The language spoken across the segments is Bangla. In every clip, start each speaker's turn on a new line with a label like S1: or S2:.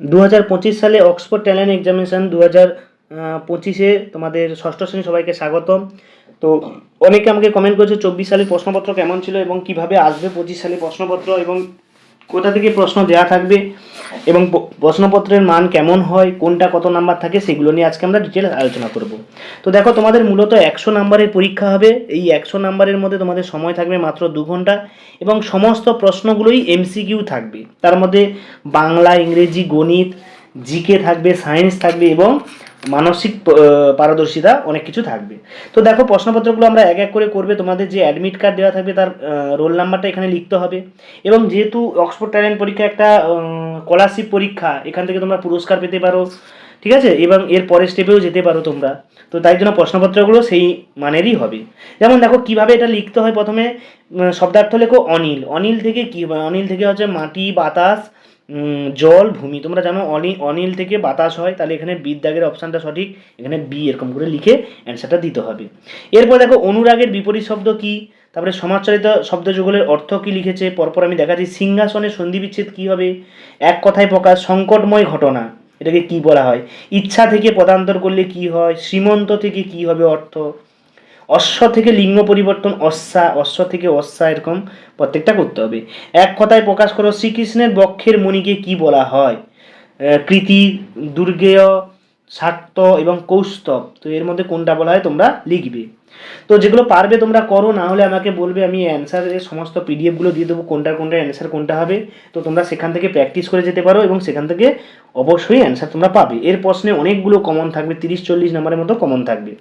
S1: দু হাজার পঁচিশ সালে অক্সফোর্ড ট্যালেন্ট এক্সামিনেশান দু হাজার পঁচিশে তোমাদের ষষ্ঠ শ্রেণি সবাইকে স্বাগতম। তো অনেকে আমাকে কমেন্ট করেছে, চব্বিশ সালের প্রশ্নপত্র কেমন ছিল এবং কীভাবে আসবে পঁচিশ সালে প্রশ্নপত্র এবং কোথা থেকে প্রশ্ন দেওয়া থাকবে এবং প্রশ্নপত্রের মান কেমন হয়, কোনটা কত নাম্বার থাকে সেগুলো নিয়ে আজকে আমরা ডিটেল আলোচনা করব। তো দেখো, তোমাদের মূলত একশো নাম্বারের পরীক্ষা হবে। এই একশো নাম্বারের মধ্যে তোমাদের সময় থাকবে মাত্র দু ঘণ্টা এবং সমস্ত প্রশ্নগুলোই এমসিকিউ থাকবে। তার মধ্যে বাংলা, ইংরেজি, গণিত জিকে থাকবে সায়েন্স থাকবে এবং মানসিক পারদর্শিতা অনেক কিছু থাকবে। তো দেখো, প্রশ্নপত্রগুলো আমরা এক এক করে করবে। তোমাদের যে অ্যাডমিট কার্ড দেওয়া থাকবে, তার রোল নাম্বারটা এখানে লিখতে হবে। এবং যেহেতু অক্সফোর্ড ট্যালেন্ট পরীক্ষা একটা স্কলারশিপ পরীক্ষা, এখান থেকে তোমরা পুরস্কার পেতে পারো, ঠিক আছে? এবং এর পরের স্টেপেও যেতে পারো তোমরা। তো তাই জন্য প্রশ্নপত্রগুলো সেই মানেরই হবে। যেমন দেখো, কীভাবে এটা লিখতে হয় প্রথমে? শব্দার্থ লেখো অনিল। অনিল থেকে কী, অনিল থেকে হচ্ছে মাটি, বাতাস জল, ভূমি। তোমরা জানো অনিল অনিল থেকে বাতাস হয়, তাহলে এখানে বিদ্যাগের অপশানটা সঠিক। এখানে বি এরকম করে লিখে অ্যান্সারটা দিতে হবে। এরপর দেখো, অনুরাগের বিপরীত শব্দ কি? তারপরে সমাজচালিত শব্দযুগলের অর্থ কি লিখেছে? পরপর আমি দেখাচ্ছি সিংহাসনের সন্ধি বিচ্ছেদ কী হবে? এক কথায় প্রকাশ, সংকটময় ঘটনা। এটাকে কি বলা হয়? ইচ্ছা থেকে পদান্তর করলে কি হয়? শ্রীমন্ত থেকে কি হবে অর্থ? অশ্ব থেকে লিঙ্গ পরিবর্তন, অশ্বা, অশ্ব থেকে অশ্বা এরকম প্রত্যেকটা করতে হবে। এক কথায় প্রকাশ করো, শ্রীকৃষ্ণের বক্ষের মণিকে কি বলা হয়? কৃতি, দুর্গেয়, শাক্ত এবং কৌস্তব। তো এর মধ্যে কোনটা বলা হয় তোমরা লিখবে? তো যেগুলো পারবে তোমরা করো না হলে আমাকে বলবে, আমি অ্যান্সারের সমস্ত পিডিএফগুলো দিয়ে দেবো কোনটার কোনটা অ্যান্সার কোনটা হবে। তো তোমরা সেখান থেকে প্র্যাকটিস করে যেতে পারো এবং সেখান থেকে অবশ্যই অ্যান্সার তোমরা পাবে। এর প্রশ্নে অনেকগুলো কমন থাকবে, তিরিশ চল্লিশ নম্বরের মতো কমন থাকবে।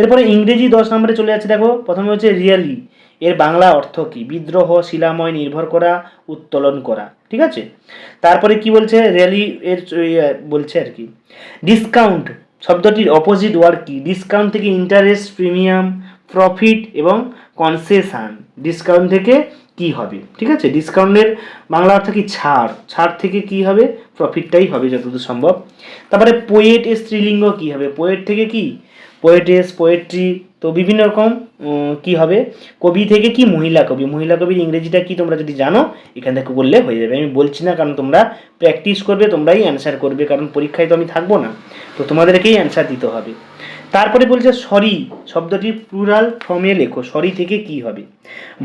S1: এরপরে ইংরেজি দশ নম্বরে চলে যাচ্ছে, দেখো, প্রথমে হচ্ছে রিয়ালি এর বাংলা অর্থ কি? বিদ্রোহ, শিলাময়, নির্ভর করা, উত্তোলন করা, ঠিক আছে? তারপরে কি বলছে? র্যালি এর ইয়ে বলছে আর কি। ডিসকাউন্ট শব্দটির অপোজিট ওয়ার্ড কি? ডিসকাউন্ট থেকে ইন্টারেস্ট প্রিমিয়াম প্রফিট এবং কনসেশান ডিসকাউন্ট থেকে কি হবে? ঠিক আছে? ডিসকাউন্টের বাংলা অর্থ কি? ছাড়। ছাড় থেকে কি হবে? প্রফিটটাই হবে যতদূর সম্ভব। তারপরে পোয়েট এর স্ত্রীলিঙ্গ কি হবে? পোয়েট থেকে কি? পোয়েটেস পোয়েট্রি তো বিভিন্ন রকম কি হবে? কবি থেকে কি মহিলা কবি? মহিলা কবির ইংরেজিটা কি তোমরা যদি জানো, এখান থেকে বললে হয়ে যাবে। আমি বলছি না কারণ তোমরা প্র্যাকটিস করবে, তোমরাই অ্যান্সার করবে, কারণ পরীক্ষায় তো আমি থাকব না। তো তোমাদেরকেই অ্যান্সার দিতে হবে। তারপরে বলছে সরি শব্দটির প্লুরাল ফর্মে লেখো। সরি থেকে কি হবে?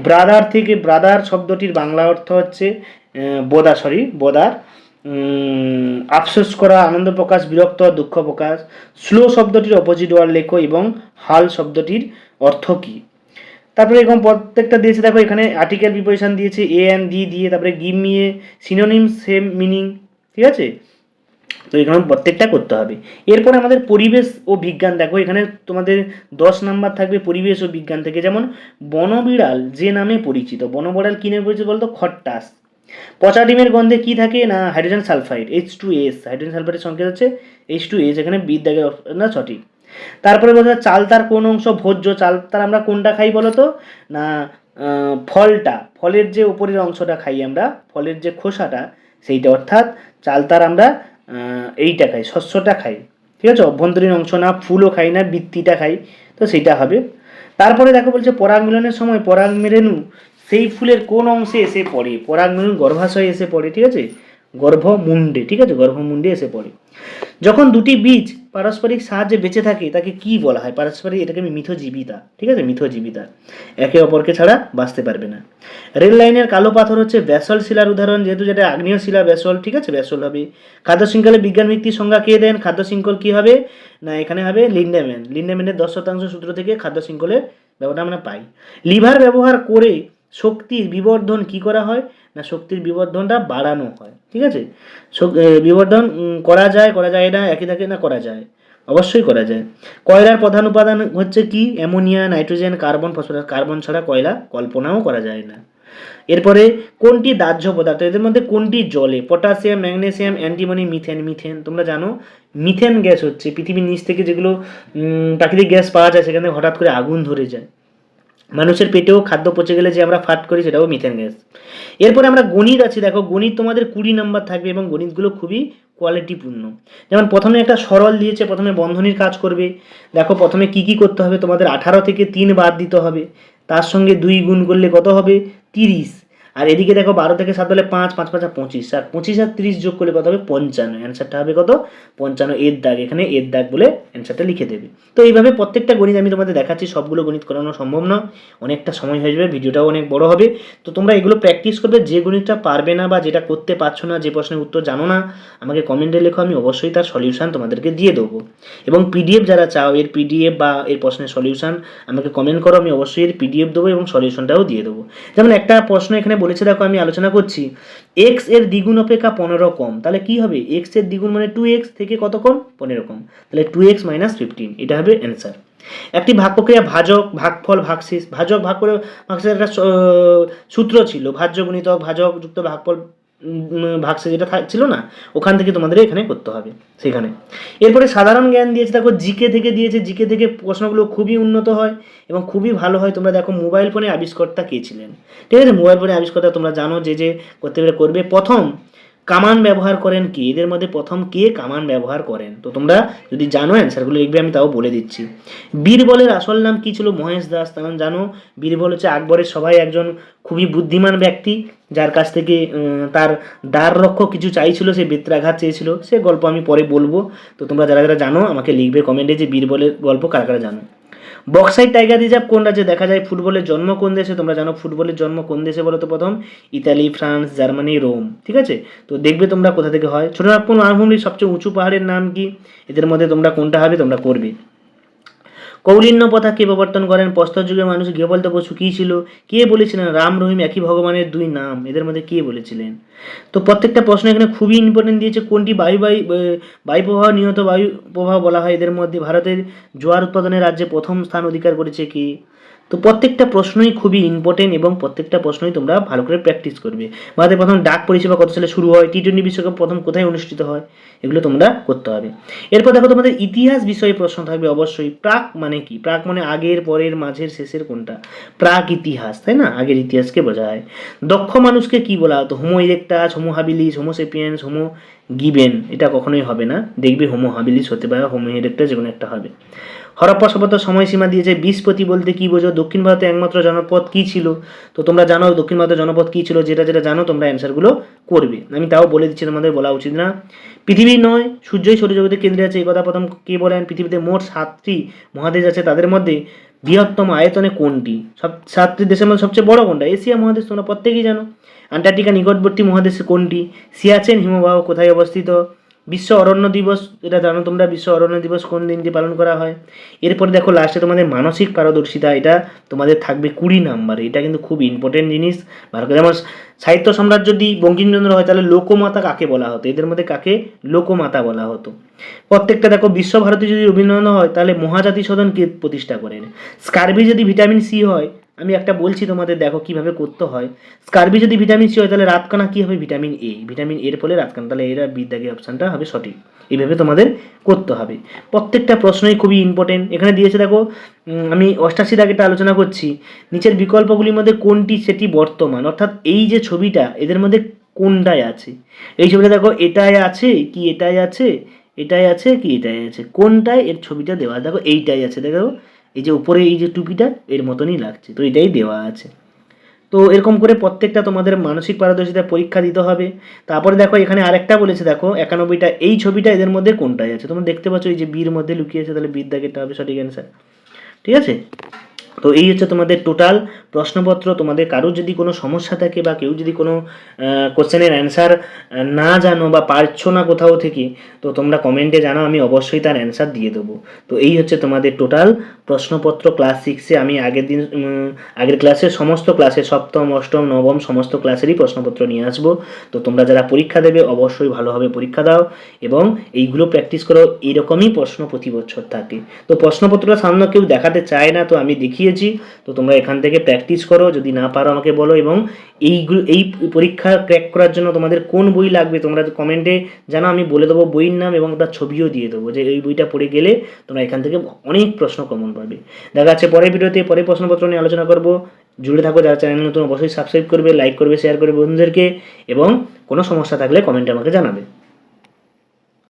S1: ব্রাদার থেকে ব্রাদার শব্দটির বাংলা অর্থ হচ্ছে বোদা সরি বোদার আফসোস করা, আনন্দ প্রকাশ, বিরক্ত, দুঃখ প্রকাশ, স্লো শব্দটির অপোজিট ওয়ার্ড লেখো এবং হাল শব্দটির অর্থ কী? তারপরে এরকম প্রত্যেকটা দিয়েছে, দেখো এখানে আর্টিকেল প্রিপারেশন দিয়েছে এ অ্যান্ড ডি দিয়ে, তারপরে গিভ মিয়ে সিনোনিম সেম মিনিং ঠিক আছে? তো এখানে প্রত্যেকটা করতে হবে। এরপরে আমাদের পরিবেশ ও বিজ্ঞান, দেখো এখানে তোমাদের দশ নাম্বার থাকবে পরিবেশ ও বিজ্ঞান থেকে, যেমন বনবিড়াল যে নামে পরিচিত। বনবিড়াল কী নামে পরিচিত বলতো? খট্টাস। পচা ডিমের গন্ধে কি থাকে? না hydrogen sulphide H two S hydrogen সালফাইডের সংকেত হচ্ছে এইচ টু এস এখানে বিদ্যাগে না, সঠিক। তারপরে বলছে চাল, তার কোন অংশ ভোজ্য চাল, তার আমরা কোনটা খাই বলো তো না ফলটা, ফলের যে উপরের অংশটা খাই আমরা, ফলের যে খোসাটা, সেইটা, অর্থাৎ চাল, তার আমরা এইটা খাই, শস্যটা খাই। ঠিক আছে? অভ্যন্তরীণ অংশ না, ফুলও খাই না, বৃত্তিটা খাই, তো সেইটা হবে। তারপরে দেখো বলছে পরাগ মিলনের সময় পরাগ মেরেনু সেই ফুলের কোন অংশে এসে পড়ে? পরাগ মেরুন গর্ভাশয়ে এসে পড়ে, ঠিক আছে? গর্ভমুণ্ডে, ঠিক আছে? গর্ভমুণ্ডে এসে পড়ে। যখন দুটি বীজ পারস্পরিক সাহায্যে বেঁচে থাকে, তাকে কি বলা হয়? পারস্পরিক, এটাকে আমি মিথজীবিতা, ঠিক আছে? মিথজীবিতা। একে অপরকে ছাড়া বাঁচতে পারবে না। রেল লাইনের কালো পাথর হচ্ছে ব্যাসল শিলার উদাহরণ, যেহেতু যেটা আগ্নেয় শিলা, ব্যাসল, ঠিক আছে? ব্যাসল হবে। খাদ্য শৃঙ্খলে বিজ্ঞান ভিত্তিক সংজ্ঞা কে দেন? খাদ্য শৃঙ্খল কি হবে? না, এখানে হবে লিন্ডেম্যান লিন্ডেম্যানের দশ শতাংশ সূত্র থেকে খাদ্য শৃঙ্খলের ব্যাপারটা আমরা পাই। লিভার ব্যবহার করে শক্তির বিবর্ধন কি করা হয়? না শক্তির বিবর্ধনটা বাড়ানো হয়, ঠিক আছে? বিবর্ধন করা যায় করা যায় না, একই থাকে না, করা যায়, অবশ্যই করা যায়। কয়লার প্রধান উপাদান হচ্ছে কি? Ammonia, nitrogen, carbon, phosphorus, carbon ছাড়া কয়লা কল্পনাও করা যায় না। এরপরে, কোনটি দাহ্য পদার্থ? এদের মধ্যে কোনটি জলে? Potassium, magnesium, antimony, methane methane, তোমরা জানো? মিথেন গ্যাস হচ্ছে পৃথিবীর নিচ থেকে যেগুলো প্রাকৃতিক গ্যাস পাওয়া যায়, সেখানে হঠাৎ করে আগুন ধরে যায়। মানুষের পেটেও খাদ্য পচে গেলে যে আমরা ফাট করি সেটাও মিথেন গ্যাস এরপরে আমরা গণিত আছি, দেখো গণিত তোমাদের কুড়ি নাম্বার থাকবে এবং গণিতগুলো খুবই কোয়ালিটিপূর্ণ যেমন প্রথমে একটা সরল দিয়েছে, প্রথমে বন্ধনীর কাজ করবে। দেখো প্রথমে কি কি করতে হবে? তোমাদের আঠারো থেকে তিন বাদ দিতে হবে। তার সঙ্গে দুই গুণ করলে কত হবে? তিরিশ। আর এদিকে দেখো বারো থেকে সাত হলে পাঁচ পাঁচ, পাঁচা পঁচিশ। আর পঁচিশ আর তিরিশ যোগ করলে কত হবে? পঞ্চান্ন। অ্যান্সারটা হবে কত? পঞ্চান্ন এর দাগ। এখানে এর দাগ বলে অ্যান্সারটা লিখে দেবে। তো এইভাবে প্রত্যেকটা গণিত আমি তোমাদের দেখাচ্ছি। সবগুলো গণিত করানো সম্ভব না অনেকটা সময় হয়ে যাবে। ভিডিওটাও অনেক বড় হবে। তো তোমরা এগুলো প্র্যাকটিস করবে। যে গণিতটা পারবে না বা যেটা করতে পারছ না, যে প্রশ্নের উত্তর জানো না, আমাকে কমেন্টে লেখো। আমি অবশ্যই তার সলিউশন তোমাদেরকে দিয়ে দেবো। এবং পিডিএফ যারা চাও, এর পিডিএফ বা এর প্রশ্নের সলিউশন আমাকে কমেন্ট করো। আমি অবশ্যই এর পিডিএফ দেবো এবং সলিউশনটাও দিয়ে দেবো। যেমন একটা প্রশ্ন এখানে বলেছে, দেখো আমি আলোচনা করছি। এক্সের দ্বিগুণ অপেক্ষা পনেরো কম। তাহলে কি হবে? এক্সের দ্বিগুণ মানে টু এক্স থেকে কত কম? পনেরো কম। তাহলে টু এক্স মাইনাস ফিফটিন এটা হবে অ্যান্সার একটি ভাগ প্রক্রিয়া ভাজক, ভাগফল, ভাগশেষ। ভাজক ভাগ করে ভাগশেষ একটা সূত্র ছিল। ভাজ্য গুণিতক, ভাজক, যুক্ত ভাগফল ভাগশেষ যেটা ছিল না, ওখান থেকে তোমাদের এখানে করতে হবে, সেখানে। এরপরে সাধারণ জ্ঞান দিয়েছে, দেখো, জিকে থেকে দিয়েছে, জিকে থেকে প্রশ্নগুলো খুবই উন্নত হয় এবং খুবই ভালো হয়। তোমরা দেখো, মোবাইল ফোনে আবিষ্কর্তা কে ছিলেন? ঠিক আছে, মোবাইল ফোনে আবিষ্কর্তা তোমরা জানো যে যে করতে গেলে করবে। প্রথম কামান ব্যবহার করেন কে? এদের মধ্যে প্রথম কে কামান ব্যবহার করেন? তো তোমরা যদি জানো অ্যান্সারগুলো লিখবে, আমি তাও বলে দিচ্ছি। বীরবলের আসল নাম কি ছিল? মহেশ দাস। তেমন জানো? বীরবল হচ্ছে আকবরের সবাই একজন খুবই বুদ্ধিমান ব্যক্তি, যার কাছ থেকে তার দ্বার রক্ষক কিছু চাইছিল, সে বেত্রাঘাত চেয়েছিল। সে গল্প আমি পরে বলব। তো তোমরা যারা যারা জানো, আমাকে লিখবে কমেন্টে যে বীরবলের গল্প কারা কারা জানো। বক্সাইড টাইগার রিজার্ভ কোন রাজ্যে দেখা যায়? ফুটবলের জন্ম কোন দেশে? তোমরা জানো ফুটবলের জন্ম কোন দেশে বলো তো প্রথম? Italy, France, Germany, Rome. ঠিক আছে? তো দেখবে তোমরা কোথা থেকে হয়? ছোট নাগপুর মালভূমির সবচেয়ে উঁচু পাহাড়ের নাম কি? এদের মধ্যে তোমরা কোনটা হবে তোমরা করবে। কৌলিন্য প্রথা কে প্রবর্তন করেন? প্রস্তর যুগে মানুষ গৃহপালিত পশু কী ছিল? কে বলেছিলেন রাম রহিম একই ভগবানের দুই নাম? এদের মধ্যে কে বলেছিলেন? তো প্রত্যেকটা প্রশ্ন এখানে খুবই ইম্পর্টেন্ট দিয়েছে। কোনটি বায়ু বায়ু বায়ু প্রবাহ নিহত বায়ু প্রবাহ বলা হয়? এদের মধ্যে ভারতের জোয়ার উৎপাদনের রাজ্যে প্রথম স্থান অধিকার করেছে কি? তো প্রত্যেকটা প্রশ্নই খুবই ইম্পর্টেন্ট এবং প্রত্যেকটা প্রশ্নই তোমরা ভালো করে প্র্যাকটিস করবে। ভারতের প্রথম ডাক পরিষেবা কত সালে শুরু হয় টি টোয়েন্টি বিশ্বকাপ প্রথম কোথায় অনুষ্ঠিত হয়, এগুলো তোমরা করতে হবে। এরপর দেখো তোমাদের ইতিহাস বিষয়ে প্রশ্ন থাকবে অবশ্যই, প্রাক মানে কি? প্রাক মানে আগের, পরের, মাঝের, শেষের কোনটা? প্রাক ইতিহাস, তাই না? আগের ইতিহাসকে বোঝা বোঝায়। দক্ষ মানুষকে কি বলা হতো? Homo erectus Homo habilis Homo sapiens Homo গিবেন এটা কখনোই হবে না। দেখবে হোমো হাবিলিস হতে পারে হোমো ইরেক্টাস যে কোনো একটা হবে। হরপ্পা সভ্যতার সময়সীমা দিয়েছে। বিশপতি বলতে কি বোঝো? দক্ষিণ ভারতে একমাত্র জনপদ কি ছিল? তো তোমরা জানো, দক্ষিণ ভারতের জনপদ কি ছিল যেটা যেটা জানো, তোমরা অ্যান্সারগুলো করবে। আমি তাও বলে দিচ্ছি তোমাদের, বলা উচিত না। পৃথিবী নয়, সূর্যই সৌরজগতের কেন্দ্রে আছে। এই কথা প্রথম কে বলেন? পৃথিবীতে মোট সাতটি মহাদেশ আছে। তাদের মধ্যে বৃহত্তম আয়তনে কোনটি? সব সাতটি দেশের মধ্যে সবচেয়ে বড় কোনটা? এশিয়া মহাদেশ, তোমরা প্রত্যেকেই জানো। আন্টার্কটিকা নিকটবর্তী মহাদেশে কোনটি? সিয়াচেন হিমবাহ কোথায় অবস্থিত? বিশ্ব অরণ্য দিবস, এটা জানো তোমরা, বিশ্ব অরণ্য দিবস কোন দিনটি পালন করা হয়? এরপর দেখো লাস্টে তোমাদের মানসিক পারদর্শিতা, এটা তোমাদের থাকবে কুড়ি নাম্বারে, এটা কিন্তু খুব ইম্পর্টেন্ট জিনিস। ভালো করে যেমন সাহিত্য সম্রাট যদি বঙ্কিমচন্দ্র হয়, তাহলে লোকমাতা কাকে বলা হতো? এদের মধ্যে কাকে? লোকমাতা বলা হতো। প্রত্যেকটা দেখো, বিশ্বভারতী যদি রবীন্দ্রনাথ হয়, তাহলে মহাজাতি সদন কে প্রতিষ্ঠা করেন। স্কার্বি যদি ভিটামিন সি হয় আমি একটা বলছি তোমাদের, দেখো কীভাবে করতে হয়। স্কার্বি যদি ভিটামিন সি হয়, তাহলে রাতকানা কি হবে? ভিটামিন এ ভিটামিন এর ফলে রাতকানা, তাহলে এরা বিদ্যাগী অপশানটা হবে সঠিক। এইভাবে তোমাদের করতে হবে। প্রত্যেকটা প্রশ্নই খুবই ইম্পর্টেন্ট এখানে দিয়েছে, দেখো আমি অষ্টাশি দাগেটা আলোচনা করছি। নিচের বিকল্পগুলির মধ্যে কোনটি সেটি বর্তমান? অর্থাৎ এই যে ছবিটা, এদের মধ্যে কোনটায় আছে? এই ছবিটা দেখো, এটাই আছে কি এটাই আছে? এটাই আছে কি এটাই আছে? কোনটায় এর ছবিটা দেওয়া? দেখো, এইটাই আছে, দেখো। এই যে উপরে এই যে টুপিটা, এর মতনই লাগছে। তো এটাই দেওয়া আছে। তো এরকম করে প্রত্যেকটা তোমাদের মানসিক পারদর্শিতা পরীক্ষা দিতে হবে। তারপরে দেখো, এখানে আরেকটা বলেছে, দেখো, একানব্বইটা, এই ছবিটা এদের মধ্যে কোনটাই আছে? তোমরা দেখতে পাচ্ছ, এই যে বীর মধ্যে লুকিয়েছে তাহলে বীর দাগেরটা হবে সঠিক অ্যান্সার ঠিক আছে? তো এই হচ্ছে তোমাদের টোটাল প্রশ্নপত্র। তোমাদের কারোর যদি কোনো সমস্যা থাকে বা কেউ যদি কোনো কোশ্চেনের অ্যান্সার না জানো বা পারছ না কোথাও থেকে, তো তোমরা কমেন্টে জানাও, আমি অবশ্যই তার অ্যান্সার দিয়ে দেবো। তো এই হচ্ছে তোমাদের টোটাল প্রশ্নপত্র ক্লাস সিক্সে আমি আগের দিন আগের ক্লাসের সমস্ত ক্লাসে সপ্তম, অষ্টম, নবম সমস্ত ক্লাসেরই প্রশ্নপত্র নিয়ে আসব। তো তোমরা যারা পরীক্ষা দেবে, অবশ্যই ভালোভাবে পরীক্ষা দাও এবং এইগুলো প্র্যাকটিস করো। এরকমই প্রশ্ন প্রতি বছর থাকে। তো প্রশ্নপত্রটা সামনে কেউ দেখাতে চায় না, তো আমি দেখিয়েছি তো তোমরা এখান থেকে প্র্যাকটিস করো। যদি না পারো আমাকে বলো এবং এইগুলো, এই পরীক্ষা ক্র্যাক করার জন্য তোমাদের কোন বই লাগবে তোমরা কমেন্টে জানো আমি বলে দেবো বইয়ের নাম এবং তার ছবিও দিয়ে দেবো যে এই বইটা পড়ে গেলে তোমরা এখান থেকে অনেক প্রশ্ন কমন পাবে। দেখা যাচ্ছে পরের ভিডিওতে, পরের প্রশ্নপত্র নিয়ে আলোচনা করব। জুড়ে থাকো যারা চ্যানেল নতুন, অবশ্যই সাবস্ক্রাইব করবে লাইক করবে শেয়ার করবে বন্ধুদেরকে এবং কোনো সমস্যা থাকলে কমেন্টে আমাকে জানাবে।